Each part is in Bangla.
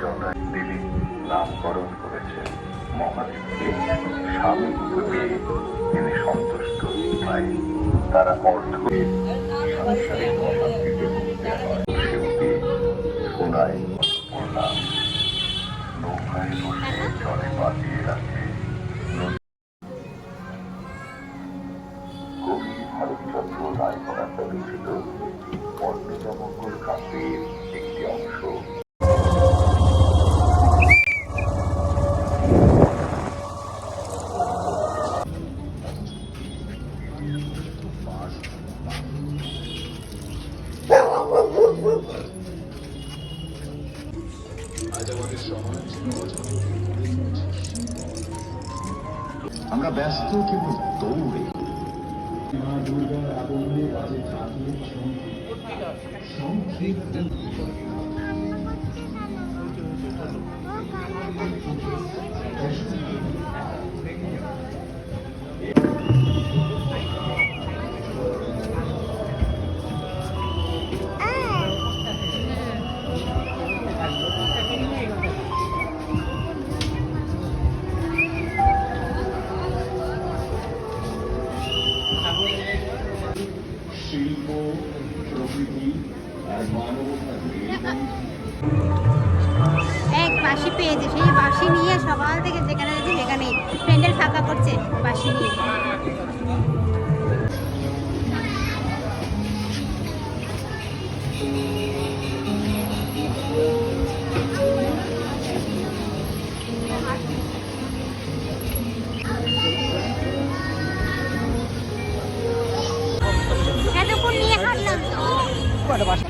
জনক নামকরণ করেছেন তিনি সন্তুষ্ট। তাই তারা অর্থ জলে পাতিয়ে রাখে। কবি ভারতচন্দ্র রায় করা করেছিল পণ্ডমঙ্গল কাব্যের আমরা ব্যস্ত কেবল দৌড়ে। মা দুর্গার আগুনে বাজে থাকি সংক্ষিপ্ত। শিল্প এক বাসি পেয়েছে, সেই বাসি নিয়ে সকাল থেকে যেখানে সেখানেই প্যান্ডেল ফাঁকা করছে বাসি নিয়ে। করে বাসা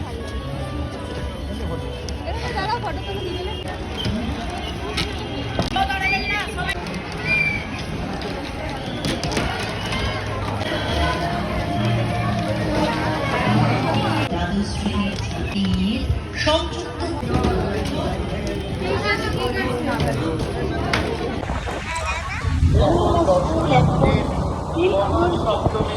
সংযুক্ত সপ্তমী